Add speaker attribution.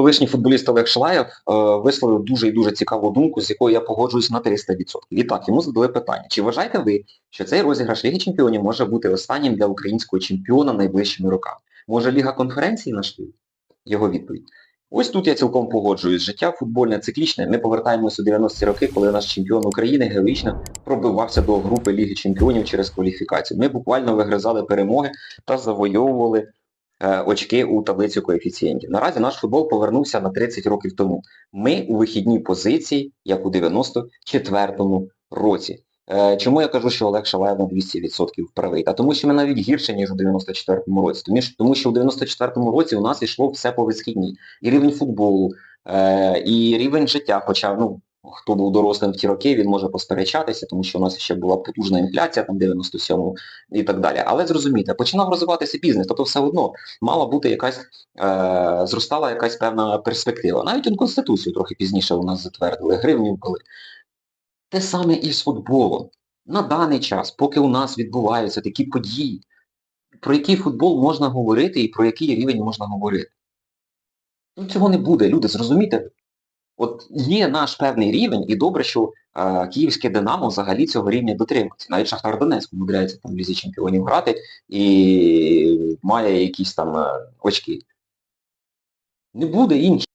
Speaker 1: колишній футболіст Олег Шалаєв е, висловив дуже і дуже цікаву думку, з якою я погоджуюсь на 300%. І так, йому задали питання. Чи вважаєте ви, що цей розіграш Ліги Чемпіонів може бути останнім для українського чемпіона найближчими роками? Може Ліга конференції наш? Його відповідь. Ось тут я цілком погоджуюсь. Життя футбольне циклічне. Ми повертаємося у 90-ті роки, коли наш чемпіон України героїчно пробивався до групи Ліги Чемпіонів через кваліфікацію. Ми буквально вигризали перемоги та завойовували очки у таблицю коефіцієнтів. Наразі наш футбол повернувся на 30 років тому. Ми у вихідній позиції, як у 94-му році. Е, Чому я кажу, що Олег Шалаєв на 200% правий? Та тому що ми навіть гірше, ніж у 94-му році. Тому що, тому що у 94-му році у нас йшло все по висхідній. І рівень футболу, е, і рівень життя, хоча, ну, хто був дорослим в ті роки, він може посперечатися, тому що у нас ще була потужна інфляція, там 97-му і так далі. Але зрозумійте, починав розвиватися бізнес, тобто все одно мала бути якась, е, зростала якась певна перспектива. Навіть он Конституцію трохи пізніше у нас затвердили, гривню ввели. Те саме і з футболом. На даний час, поки у нас відбуваються такі події, про який футбол можна говорити і про який рівень можна говорити. Ну, цього не буде, люди, зрозумійте. От є наш певний рівень, і добре, що е, київське Динамо взагалі цього рівня дотримується. Навіть Шахтар Донецьк умудряється там в Лізі Чемпіонів грати і має якісь там е, очки. Не буде інших.